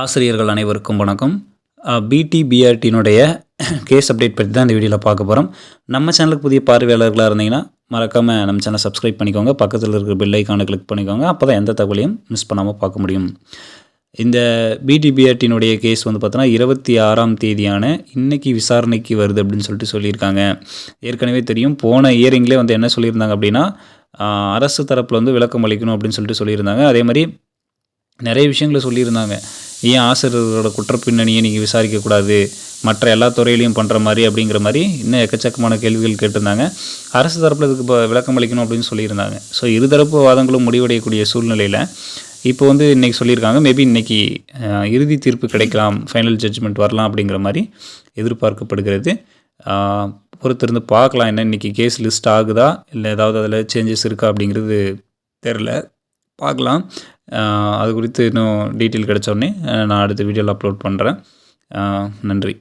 ஆசிரியர்கள் அனைவருக்கும் வணக்கம். பிடி பிஆர்டினுடைய கேஸ் அப்டேட் பற்றி தான் இந்த வீடியோவில் பார்க்க போகிறோம் நம்ம சேனலுக்கு புதிய பார்வையாளர்களாக இருந்தீங்கன்னா மறக்காமல் நம்ம சேனல் சப்ஸ்கிரைப் பண்ணிக்கோங்க. பக்கத்தில் இருக்கிற பெல் ஐக்கானை கிளிக் பண்ணிக்கோங்க. அப்போ தான் எந்த தகவலையும் மிஸ் பண்ணாமல் பார்க்க முடியும். இந்த பிடி பிஆர்டினுடைய கேஸ் வந்து பார்த்தோன்னா இருபத்தி ஆறாம் தேதியான இன்றைக்கி விசாரணைக்கு வருது அப்படின்னு சொல்லிட்டு சொல்லியிருக்காங்க. ஏற்கனவே தெரியும். போன இயரிங்லேயே வந்து என்ன சொல்லியிருந்தாங்க அப்படின்னா அரசு தரப்பில் வந்து விளக்கம் அளிக்கணும் அப்படின்னு சொல்லிட்டு சொல்லியிருந்தாங்க. அதே மாதிரி நிறைய விஷயங்களை சொல்லியிருந்தாங்க. ஏன் ஆசிரியர்களோட குற்றப்பின்னணியை நீங்கள் விசாரிக்கக்கூடாது? மற்ற எல்லா துறையிலையும் பண்ணுற மாதிரி அப்படிங்கிற மாதிரி இன்னும் எக்கச்சக்கமான கேள்விகள் கேட்டிருந்தாங்க. அரசு தரப்பில் இதுக்கு இப்போ விளக்கம் அளிக்கணும் அப்படின்னு சொல்லியிருந்தாங்க. ஸோ இருதரப்பு வாதங்களும் முடிவடையக்கூடிய சூழ்நிலையில் இப்போ வந்து இன்றைக்கி சொல்லியிருக்காங்க மேபி இன்றைக்கி இறுதி தீர்ப்பு கிடைக்கலாம் ஃபைனல் ஜட்ஜ்மெண்ட் வரலாம் அப்படிங்கிற மாதிரி எதிர்பார்க்கப்படுகிறது. பொறுத்திருந்து பார்க்கலாம் என்ன இன்றைக்கி கேஸ் லிஸ்ட் ஆகுதா? இல்லை ஏதாவது அதில் சேஞ்சஸ் இருக்கா அப்படிங்கிறது தெரில பார்க்கலாம். அது குறித்து இன்னும் டீட்டெயில் கிடச்சோடனே நான் அடுத்த வீடியோவில் அப்லோட் பண்ணுறேன் நன்றி.